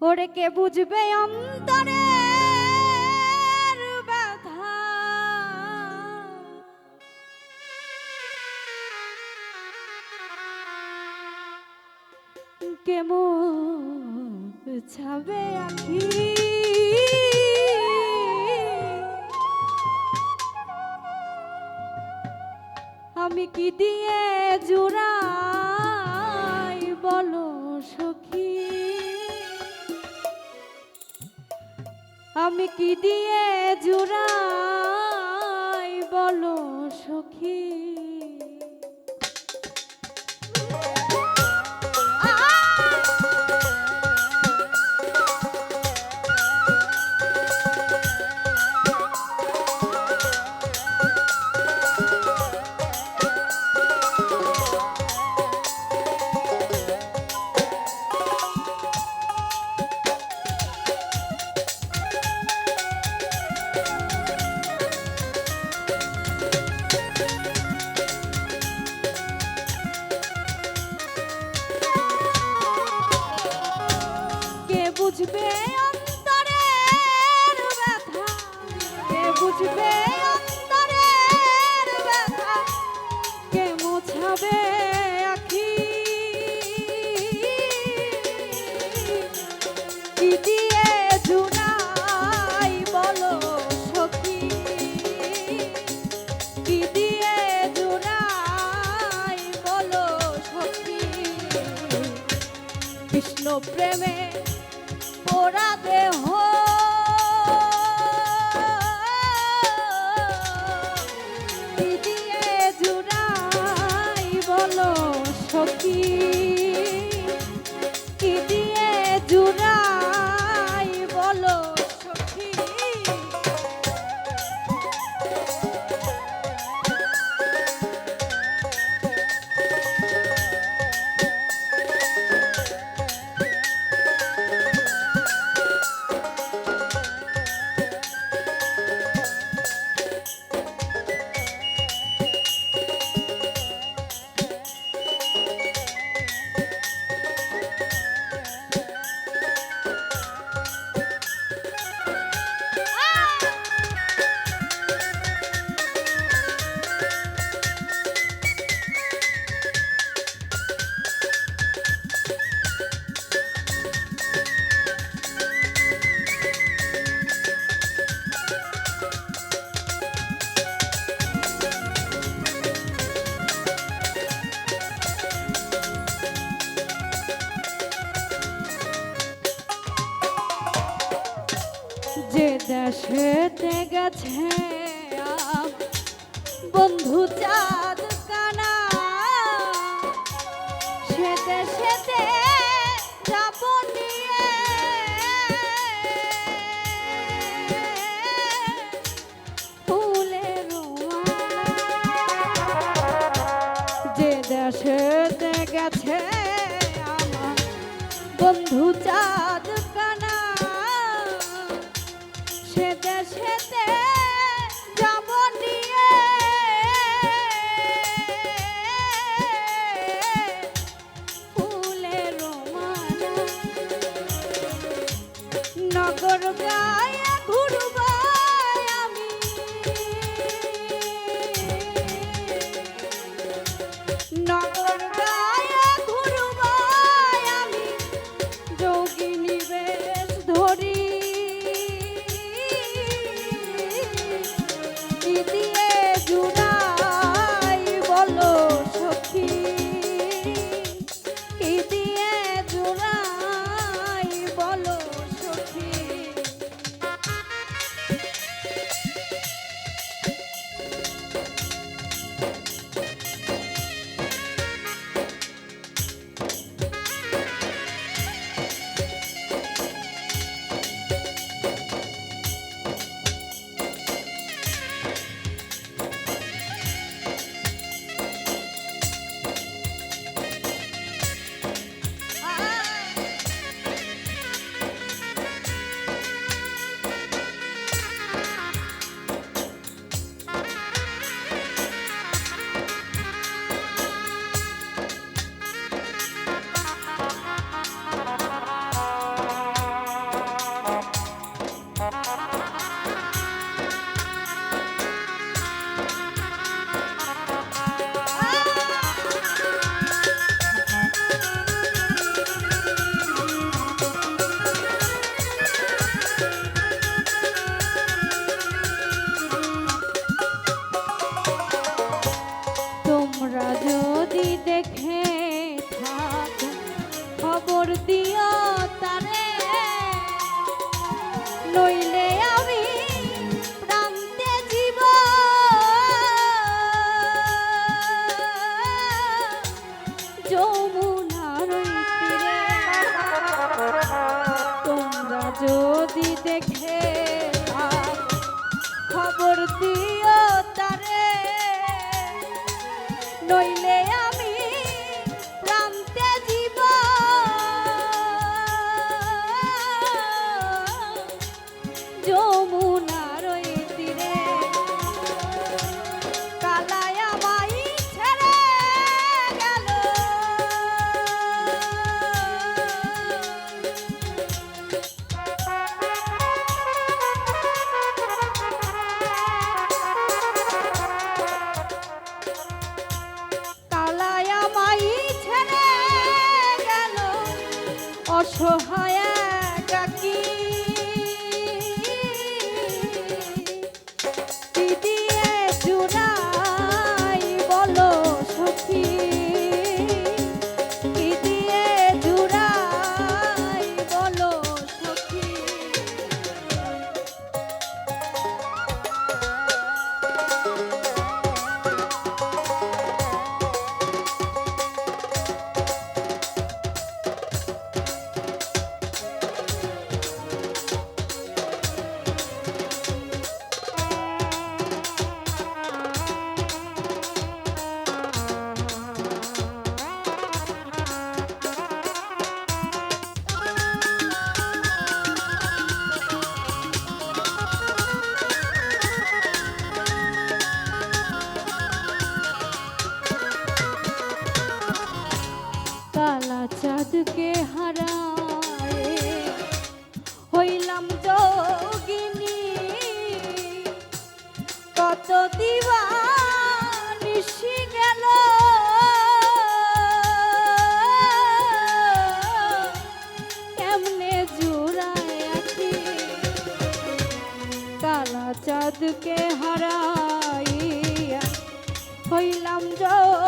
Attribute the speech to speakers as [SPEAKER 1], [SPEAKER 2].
[SPEAKER 1] ওরে কে বুঝবে অন্তরে ব্যথা? কেমন ছাবে আখি? আমি কি দিয়ে জুড়াই আমি কি দিয়ে জুড়াই বলো সখী? বুঝবে অন্তরের ব্যথা? কে বুঝবে অন্তরের ব্যথা? কে মোছাবে আখি? কি দিয়ে জুড়াই বলো কি দিয়ে জুড়াই বলো কৃষ্ণ প্রেমে দেশেতে গেছে বন্ধু চাঁদ কানা। সে দেশেতে যাব নিয়ে। ফুলের যে গেছে আমার বন্ধু চাঁদ yeah. নইলে চাঁদকে হারায় হইলাম যোগিনী। কত দিবা চাঁদকে হারাইয়া হইলাম যোগিনী